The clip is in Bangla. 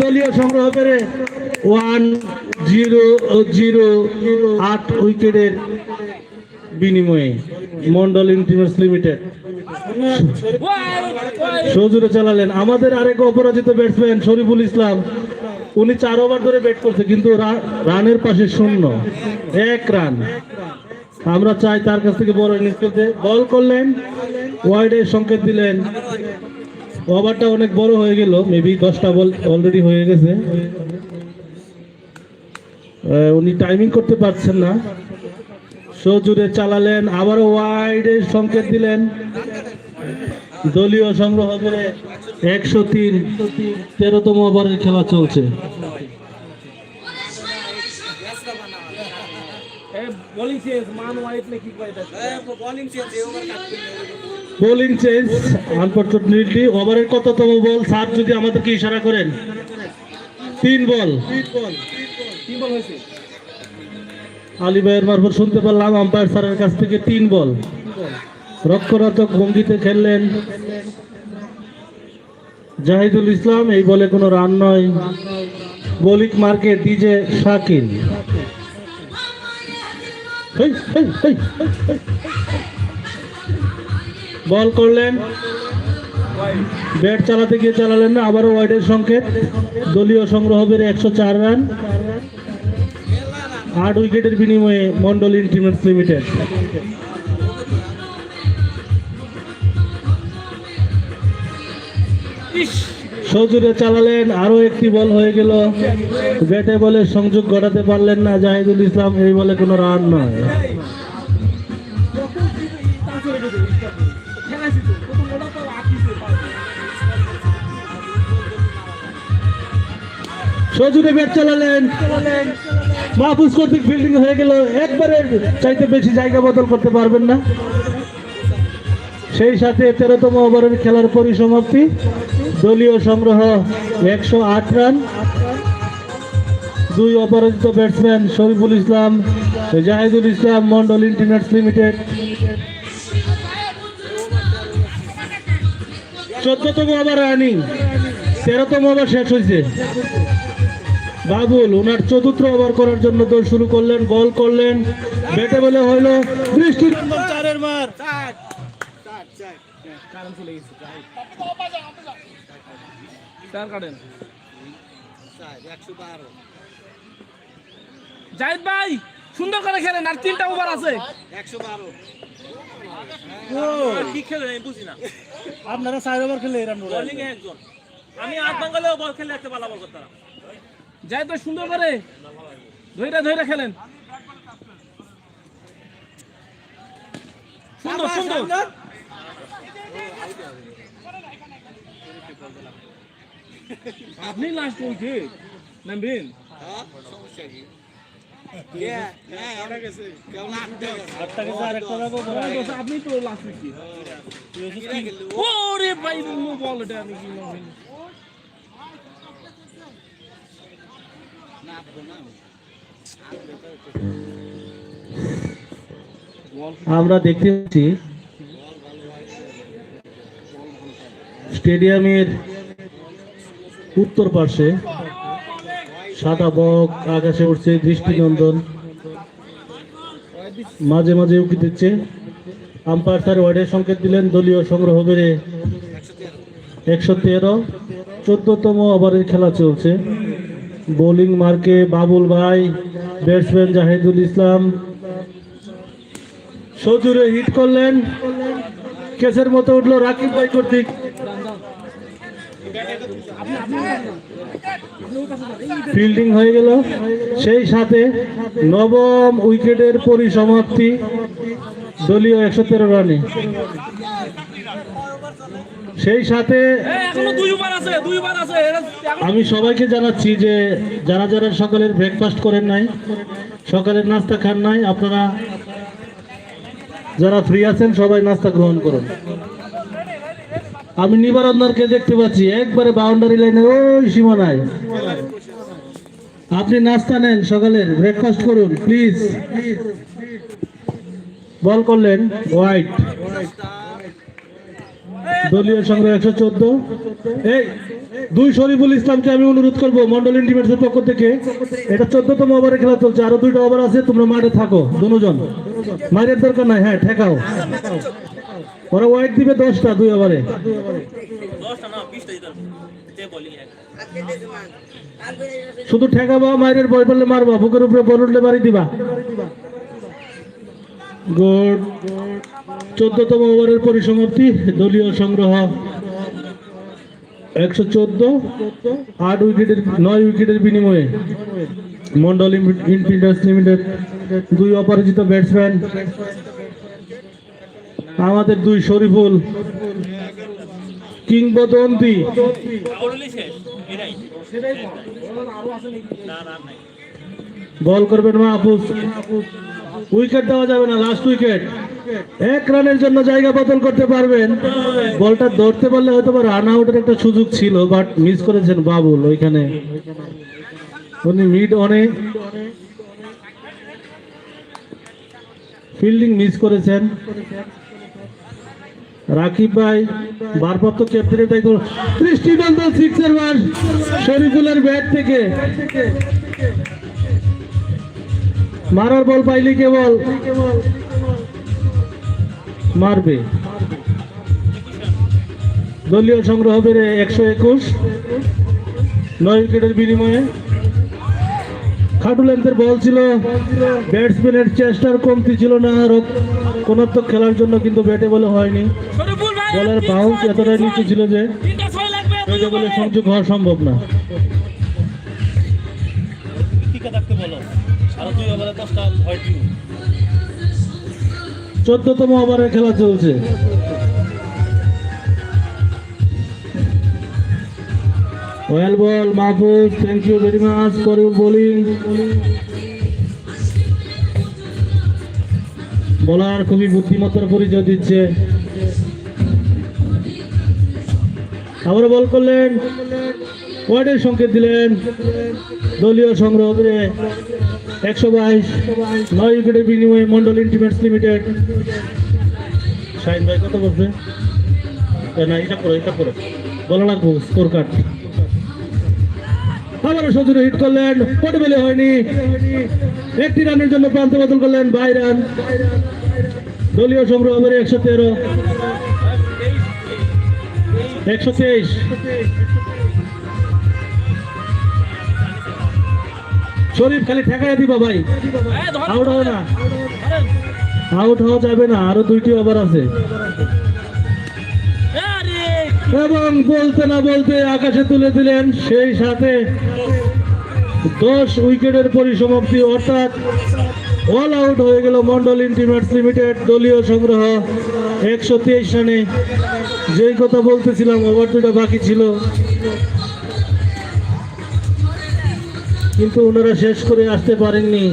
দলীয় সংগ্রহ করে ওয়ান জিরো জিরো আট উইকেটের বিনিময়ে মন্ডল ইন্টিমেন্টস লিমিটেড। সজুরে চালালেন। আমাদের আরেক অপরাজিত ব্যাটসম্যান শরীফুল ইসলাম, উনি চার ওভার ধরে ব্যাট করছে, কিন্তু রানের পাশে শূন্য। এক রান। আমরা চাই তার কাছ থেকে বড় ইনিংস খেলতে বল করলেন ওয়াইডের সংকেত দিলেন ওভারটা অনেক বড় হয়ে গেল মেবি দশটা বল অলরেডি হয়ে গেছে। উনি টাইমিং করতে পারছেন না। সজুরে চালালেন, আবারও ওয়াইডে সংকেত দিলেন। দলীয় সংগ্রহ করে একশো তিন, তেরোতম ওভারের খেলা চলছে। বোলিং চেঞ্জ ওভারের কততম বল স্যার যদি আমাদেরকে ইশারা করেন। তিন বল। আলী ভাইয়ের মারফত শুনতে পারলাম আম্পায়ার স্যারের কাছ থেকে তিন বল। রক্ষণাত্মক ভঙ্গিতে খেললেন। জাহিদুল ইসলাম এই বলে কোনো রান নয়। Bowling market DJ Shakil. Ball করলেন। ব্যাট চালাতে গিয়ে চালালেন না, আবারও ওয়াইডের সংকেত। দলীয় সংগ্রহ বেড়ে একশো চার রান। আট উইকেটের বিনিময়ে মন্ডল ইন্টিমেন্টস লিমিটেড। সজুরে চালালেন, আরও একটি বল হয়ে গেল। ব্যাটে বলে সংযোগ ঘটাতে পারলেন না জাহিদুল ইসলাম, এই বলে কোনো রান নয়। সজুরে ব্যাট চালালেন। মাহফুজ কর্তৃক ফিল্ডিং হয়ে গেল। একবারে চাইতে বেশি জায়গা বদল করতে পারবেন না। সেই সাথে তেরোতম ওভারের খেলার পরিসমাপ্তি। দলীয় সংগ্রহ একশো আট রান। দুই অপরাজিত batsman Shariful Islam, Zahidul Islam Mondal Internets Limited. চোদ্দতম ওভার রানিং, তেরোতম ওভার শেষ হয়েছে। বাবুল ওনার চতুর্থ ওভার করার জন্য দৌড় শুরু করলেন বল করলেন। ব্যাটে বলে হইল বৃষ্টি চারের মার। সুন্দর করে খেলেন আর খেলেন আপনারা চার ওভার খেলে একজন আমি আট বাঙ্গালেও বল খেলে একটা পালা বল যাই তো সুন্দর করে ধৈরা ধৈরা খেলেন সুন্দর সুন্দর। আপনি লাস্ট উইকে নামবেন हाँ समस्या की ये ये আমরা গেছে কেউ লাখ টাকা আপনি তো লাস্ট উইকে ওরে ভাই নো বল এটা আমি কি নামবেন না না আমরা দেখতে পাচ্ছি স্টেডিয়ামের উত্তর পার্শ্বে সাদা বক, আকাশে উঠছে দৃষ্টিনন্দন। মাঝে মাঝে উঁকি দিচ্ছে। আম্পায়ার স্যার ওয়ার্ডের সংকেত দিলেন, দলীয় সংগ্রহ বেড়ে একশো তেরো। চোদ্দতম ওভারের খেলা চলছে। বোলিং মার্কে বাবুল ভাই, ব্যাটসম্যান জাহিদুল ইসলাম সজুরে হিট করলেন। কেসের মতো উঠল রাকিব ভাই কর্তৃক। ফিল্ডিং হয়ে গেল। সেই সাথে নবম উইকেটের পরিসমাপ্তি। দলীয় একশো তেরো রানে। সেই সাথে আমি সবাইকে জানাচ্ছি যে যারা যারা সকালের ব্রেকফাস্ট করেন নাই, সকালের নাস্তা খান নাই, আপনারা যারা ফ্রি আছেন সবাই নাস্তা গ্রহণ করুন। আমি নিবারণদারকে দেখতে পাচ্ছি, একবারে বাউন্ডারি লাইনে ওই সীমানায়। আপনি নাস্তা নেন সকালের ব্রেকফাস্ট করুন প্লিজ বল করলেন হোয়াইট দলীয় সংগ্রহ একশো চোদ্দ। এই, দুই শরীফুল ইসলামকে আমি অনুরোধ করব মন্ডল ইন্টিমেটসের পক্ষ থেকে। এটা চোদ্দতম ওভারে খেলা চলছে, আরও দুইটা ওভার আছে, তোমরা মাঠে থাকো, দুজন। মায়ের দরকার নাই হ্যাঁ ঠেকাও। ওরা ওয়াইড দিবে দশটা দুই ওভারে। শুধু ঠেকাবা মায়ের বয় পড়লে মারবা বুকের উপরে বল উঠলে বাড়ি দিবা। গুড চোদ্দতম ওভারের পরিসমাপ্তি দলীয় সংগ্রহ। একশো চোদ্দ আট উইকেটের নয় উইকেটের বিনিময়ে। মন্ডল ইনফিল্ডার্স লিমিটেড দুই অপরাজিত ব্যাটসম্যান আমাদের দুই শরীফুল। কিংবদন্তি। বল করবেন মাহফুজ। উইকেট দেওয়া যাবে না লাস্ট উইকেট এক রানের জন্য জায়গা বদল করতে পারবেন। বলটা ধরতে পারলে হয়তো রান আউটের একটা সুযোগ ছিল বাট মিস করেছেন বাবুল ওইখানে। উনি মিড অনে ফিল্ডিং মিস করেছেন। রাকিব ভাই, ভারপ্রাপ্ত ক্যাপ্টেনের দায়িত্ব দৃষ্টিনন্দ সিক্সের বার শরীফুলের ব্যাট থেকে মারার বল পাইলে কেবল। মারবে। দলীয় সংগ্রহ বেড়ে একশো একুশ। নয় উইকেটের বিনিময়ে। খাটু লেন্থের বল ছিল। ব্যাটসম্যানের চেষ্টার কমতি ছিল না কোনাত্মক খেলার জন্য কিন্তু ব্যাটে বলে হয়নি। বলের বাউন্স এতটাই নিচে ছিল যে ব্যাটে বলে সংযোগ হওয়া সম্ভব না। চোদ্দতম ওভারের খেলা চলছে। Well ball Mahfuz thank you very much your bowling বলার খুবই বুদ্ধিমত্তার পরিচয় দিচ্ছে। আবার বল করলেন। ওয়ার্ডের সংকেত দিলেন। দলীয় সংগ্রহ করে একশো বাইশ, নয় উইকেটের বিনিময়ে মন্ডল ইন্টিমেটস লিমিটেড। শাহিন ভাই কত বলছে না এটা করো এটা করো বলা লাগবো স্কোর কার্ড আবারও সজুরে হিট করলেন পটবেলে হয়নি। একটি রানের জন্য প্রান্ত বদল করলেন বাই রান দলীয় সংগ্রহ হবে একশো তেরো। একশো তেইশ। শরীফ খালি ঠেকায় দিবা ভাই। আউট হবে না। আউট হওয়া যাবে না। আরও দুইটি ওভার আছে। এবং বলতে না বলতে আকাশে তুলে দিলেন, সেই সাথে দশ উইকেটের পরিসমাপ্তি, অর্থাৎ অল আউট হয়ে গেল মন্ডল ইন্টিমেটস লিমিটেড দলীয় সংগ্রহ একশো তেইশ রানে। যেই কথা বলতেছিলাম ওভার দুটা বাকি ছিল। কিন্তু ওনারা শেষ করে আসতে পারেননি।